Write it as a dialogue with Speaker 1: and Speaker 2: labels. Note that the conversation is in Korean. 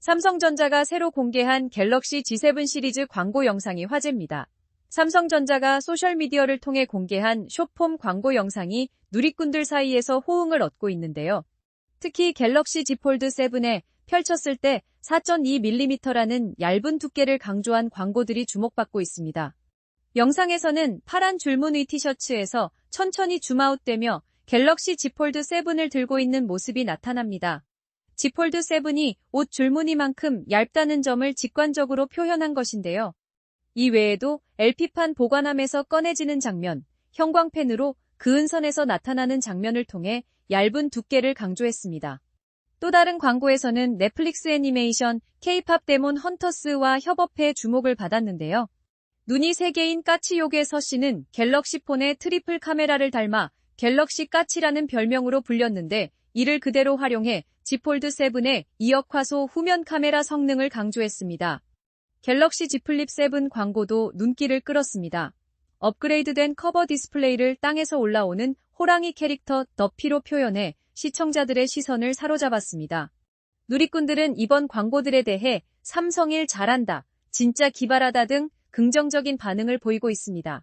Speaker 1: 삼성전자가 새로 공개한 갤럭시 G7 시리즈 광고 영상이 화제입니다. 삼성전자가 소셜미디어를 통해 공개한 쇼폼 광고 영상이 누리꾼들 사이에서 호응을 얻고 있는데요. 특히 갤럭시 Z 폴드 7에 펼쳤을 때 4.2mm라는 얇은 두께를 강조한 광고들이 주목받고 있습니다. 영상에서는 파란 줄무늬 티셔츠에서 천천히 줌아웃되며 갤럭시 Z 폴드 7을 들고 있는 모습이 나타납니다. Z 폴드 7이 옷 줄무늬만큼 얇다는 점을 직관적으로 표현한 것인데요. 이 외에도 LP판 보관함에서 꺼내지는 장면, 형광펜으로 그은선에서 나타나는 장면을 통해 얇은 두께를 강조했습니다. 또 다른 광고에서는 넷플릭스 애니메이션 K-팝 데몬 헌터스와 협업해 주목을 받았는데요. 눈이 3개인 까치요의 서 씨는 갤럭시 폰의 트리플 카메라를 닮아 갤럭시 까치라는 별명으로 불렸는데 이를 그대로 활용해 Z 폴드 7의 이역화소 후면 카메라 성능을 강조했습니다. 갤럭시 Z 플립 7 광고도 눈길을 끌었습니다. 업그레이드된 커버 디스플레이를 땅에서 올라오는 호랑이 캐릭터 더피로 표현해 시청자들의 시선을 사로잡았습니다. 누리꾼들은 이번 광고들에 대해 삼성일 잘한다, 진짜 기발하다 등 긍정적인 반응을 보이고 있습니다.